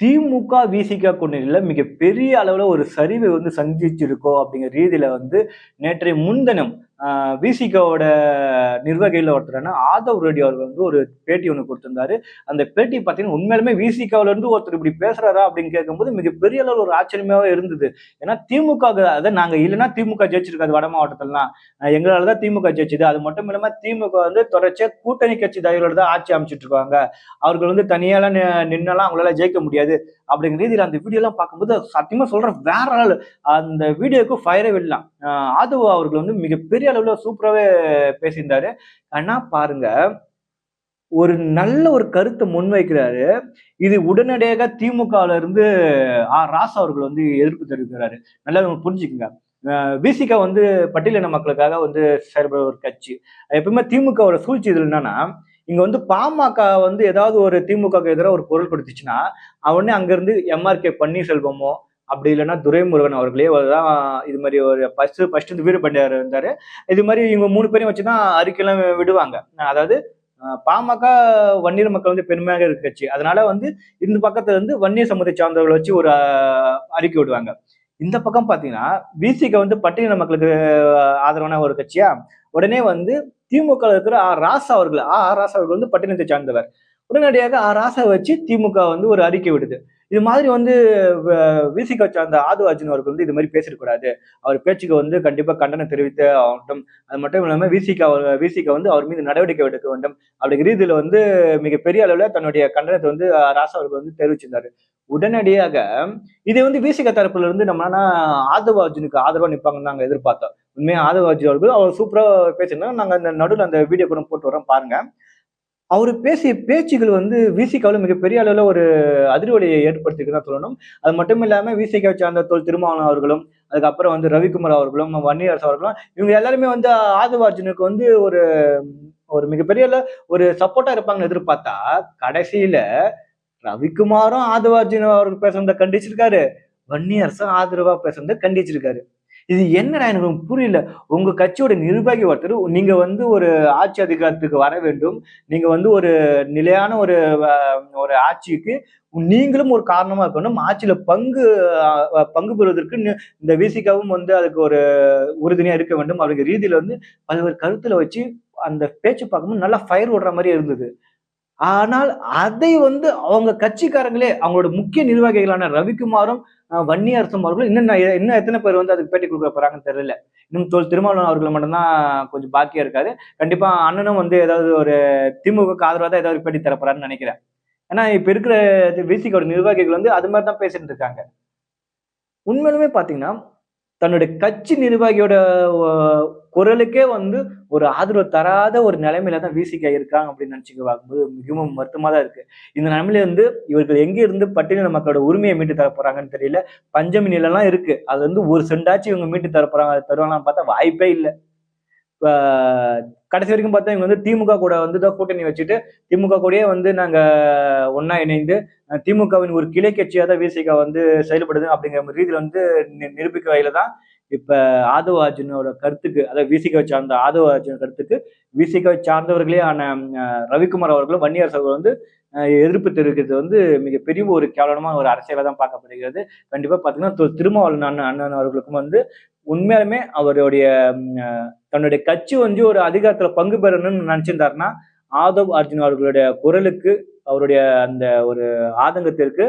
திமுக விசிக கூட்டணியில் மிகப்பெரிய அளவில் ஒரு சரிவை வந்து சந்திச்சிருக்கோ அப்படிங்கிற ரீதியில் வந்து நேற்றைய முன்தினம் விசிகாவோட நிர்வாகிகள் ஒருத்தரான ஆதவ் ரெட்டி அவர் வந்து ஒரு பேட்டி ஒன்று கொடுத்திருந்தாரு. அந்த பேட்டி பார்த்தீங்கன்னா உண்மையிலுமே விசிகாவில இருந்து ஒருத்தர் இப்படி பேசுறாரா அப்படின்னு கேட்கும்போது மிகப்பெரிய அளவில் ஒரு ஆச்சரியமாவே இருந்தது. ஏன்னா திமுக அதை நாங்கள் இல்லைன்னா திமுக ஜெயிச்சிருக்காது வட மாவட்டத்திலாம் எங்களால தான் திமுக ஜெயிச்சது. அது மட்டும் இல்லாமல் திமுக வந்து தொடர்ச்சியாக கூட்டணி கட்சி தலைவரோட தான் ஆட்சி அமைச்சிட்டு இருக்காங்க அவர்கள் வந்து தனியாலாம் நின்னலாம் அவங்களால ஜெயிக்க முடியாது அப்படிங்கிற ரீதியில் அந்த வீடியோலாம் பார்க்கும்போது சத்தியமா சொல்றேன் வேற ஆள். அந்த வீடியோக்கு ஃபயரே விடலாம். ஆதவ் அவர்கள் வந்து மிகப்பெரிய அளவுல சூப்பராகவே பேசியிருந்தாரு. ஆனா பாருங்க ஒரு நல்ல ஒரு கருத்தை முன்வைக்கிறாரு. இது உடனடியாக திமுகல இருந்து ஆர் ராசா அவர்கள் வந்து எதிர்ப்பு தெரிவிக்கிறாரு. நல்லா புரிஞ்சுக்குங்க. விசிகா வந்து பட்டியலின மக்களுக்காக வந்து செயல்படுற ஒரு கட்சி. எப்பவுமே திமுகவோட சூழ்ச்சி இது என்னன்னா இங்க வந்து பாமக வந்து ஏதாவது ஒரு திமுக எதிராக ஒரு பொருள் கொடுத்துச்சுன்னா அவனே அங்கிருந்து எம்ஆர்கே பன்னீர்செல்வமோ அப்படி இல்லைன்னா துரைமுருகன் அவர்களே தான் இது மாதிரி ஒரு ஃபர்ஸ்ட் ஃபர்ஸ்ட் வந்து வீரபண்டியார் இருந்தார். இது மாதிரி இவங்க மூணு பேரையும் வச்சு தான் அறிக்கையெல்லாம் விடுவாங்க. அதாவது பாமக வன்னியர் மக்கள் வந்து பெருமையாக இருக்க கட்சி அதனால வந்து இந்த பக்கத்துல இருந்து வன்னியர் சமூகத்தை சார்ந்தவர்களை வச்சு ஒரு அறிக்கை விடுவாங்க. இந்த பக்கம் பாத்தீங்கன்னா பிசிக வந்து பட்டியலின மக்களுக்கு ஆதரவான ஒரு கட்சியா? உடனே வந்து திமுக இருக்கிற ஆ ராசா அவர்கள் ஆ ராசா அவர்கள் வந்து பட்டினத்தை சார்ந்தவர். உடனடியாக ஆ ராசா வச்சு திமுக வந்து ஒரு அறிக்கை விடுது. இது மாதிரி வந்து விசிக சார்ந்த ஆது அர்ஜுன் அவர்கள் வந்து இது மாதிரி பேசிடக்கூடாது அவர் பேச்சுக்கு வந்து கண்டிப்பா கண்டனம் தெரிவித்து ஆகட்டும். அது மட்டும் இல்லாம விசிக விசிக வந்து அவர் மீது நடவடிக்கை எடுக்க வேண்டும். அப்படிங்கிற ரீதியில வந்து மிகப்பெரிய அளவுல தன்னுடைய கண்டனத்தை வந்து ராசா அவர்கள் வந்து தெரிவிச்சிருந்தாரு. உடனடியாக இதை வந்து விசிக தரப்புல இருந்து நம்ம ஆதவ அர்ஜுனுக்கு ஆதரவா நிற்பாங்கன்னு நாங்க எதிர்பார்த்தோம். உண்மையா ஆதவ அர்ஜுன் அவர்கள் அவர் சூப்பரா பேசினா நாங்க அந்த நடுவில் அந்த வீடியோ கூட போட்டு வரோம் பாருங்க. அவர் பேசிய பேச்சுகள் வந்து விசிகாவில் மிகப்பெரிய அளவில் ஒரு அதிர்வலையை ஏற்படுத்திட்டு சொல்லணும். அது மட்டும் இல்லாமல் விசிகாவை சார்ந்த தொல் திருமாவளவன் அவர்களும் அதுக்கப்புறம் வந்து ரவிக்குமார் அவர்களும் வன்னியரசு அவர்களும் இவங்க எல்லாருமே வந்து ஆதவார்ஜுனுக்கு வந்து ஒரு ஒரு மிகப்பெரிய ஒரு சப்போர்ட்டா இருப்பாங்கன்னு எதிர்பார்த்தா கடைசியில ரவிக்குமாரும் ஆதவார்ஜுன் அவர்கள் பேசுறத கண்டிச்சிருக்காரு. வன்னியரசும் ஆதரவா பேசுறத கண்டிச்சிருக்காரு. இது என்னடா எனக்கு புரியல. உங்க கட்சியோட நிர்வாகி ஒருத்தர் நீங்க வந்து ஒரு ஆட்சி அதிகாரத்துக்கு வர வேண்டும். நீங்க வந்து ஒரு நிலையான ஒரு ஒரு ஆட்சிக்கு நீங்களும் ஒரு காரணமா இருக்கணும். ஆட்சியில பங்கு பங்கு பெறுவதற்கு இந்த விசிகாவும் வந்து அதுக்கு ஒரு உறுதுணையா இருக்க வேண்டும். அப்படிங்கிற ரீதியில வந்து பல்வேறு கருத்துல வச்சு அந்த பேச்சு பார்க்கும்போது நல்லா ஃபயர் விடுற மாதிரி இருந்தது. ஆனால் அதை வந்து அவங்க கட்சிக்காரங்களே அவங்களோட முக்கிய நிர்வாகிகளான ரவிக்குமாரும் வன்னியரசும் அவர்களும் இன்னும் இன்னும் எத்தனை பேர் வந்து அதுக்கு பேட்டி கொடுக்க போறாங்கன்னு தெரியல. இன்னும் தோல் திருமாவளவன் அவர்கள் மட்டும்தான் கொஞ்சம் பாக்கியா இருக்காது கண்டிப்பா அண்ணனும் வந்து ஏதாவது ஒரு திமுக ஆதரவாக தான் ஏதாவது பேட்டி தரப்போறான்னு நினைக்கிறேன். ஏன்னா இப்ப இருக்கிற விசிகோட நிர்வாகிகள் வந்து அது மாதிரி தான் பேசிட்டு இருக்காங்க. உண்மையிலுமே பாத்தீங்கன்னா தன்னுடைய கட்சி நிர்வாகியோட குரலுக்கே வந்து ஒரு ஆதரவு தராத ஒரு நிலைமையில தான் விசிக இருக்காங்க அப்படின்னு நினைச்சுக்க பார்க்கும்போது மிகவும் வருத்தமா தான் இருக்கு. இந்த நிலைமையில இருந்து இவர்கள் எங்க இருந்து பட்டியலின மக்களோட உரிமையை மீட்டு தர போறாங்கன்னு தெரியல. பஞ்சமி நிலம் இருக்கு. அது வந்து ஒரு செண்டாச்சு இவங்க மீட்டு தர போறாங்க தருவாங்கன்னு பார்த்தா வாய்ப்பே இல்லை. கடைசி வரைக்கும் பார்த்தா இவங்க வந்து திமுக கூட வந்து தான் கூட்டணி வச்சுட்டு திமுக கூடயே வந்து நாங்கள் ஒன்னா இணைந்து திமுகவின் ஒரு கிளை கட்சியாக தான் விசிகா வந்து செயல்படுது அப்படிங்கிற ரீதியில் வந்து நிரூபிக்க வகையில் தான் இப்ப ஆதவ அர்ஜுனோட கருத்துக்கு அதாவது விசிகவை சார்ந்த ஆதவ அர்ஜுன கருத்துக்கு விசிகவை சார்ந்தவர்களே ஆன ரவிக்குமார் அவர்களும் வன்னியர் அவர்கள் வந்து எதிர்ப்பு தெரிவிக்கிறது வந்து மிகப்பெரிய ஒரு கேவலமான ஒரு அரசியலாக தான் பார்க்கப்படுகிறது. கண்டிப்பா பாத்தீங்கன்னா திருமாவளவன் அண்ணன் அண்ணன் அவர்களுக்கும் வந்து உண்மையாலுமே அவருடைய தன்னுடைய கட்சி வந்து ஒரு அதிகாரத்துல பங்கு பெறணும்னு நினைச்சிருந்தாருன்னா ஆதவ் அர்ஜுன் அவர்களுடைய குரலுக்கு அவருடைய அந்த ஒரு ஆதங்கத்திற்கு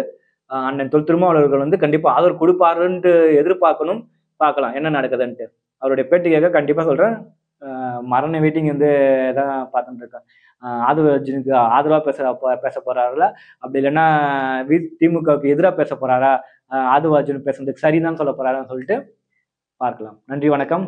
அண்ணன் தொல் திருமாவளவர்கள் வந்து கண்டிப்பா ஆதரவு கொடுப்பாருன்ட்டு எதிர்பார்க்கணும். பார்க்கலாம் என்ன நடக்குதுன்ட்டு. அவருடைய பேட்டி கேட்க கண்டிப்பாக சொல்கிறேன் மரண வெயிட்டிங் வந்து தான் பார்த்துட்டு இருக்கேன். ஆதரவு அர்ஜுனுக்கு பேச பேச போறாருல அப்படி இல்லைன்னா வி திமுகவுக்கு எதிராக பேச போகிறாரா ஆதரவு அர்ஜுன் பேசுறதுக்கு சரிதான் சொல்ல போகிறாரான்னு சொல்லிட்டு பார்க்கலாம். நன்றி வணக்கம்.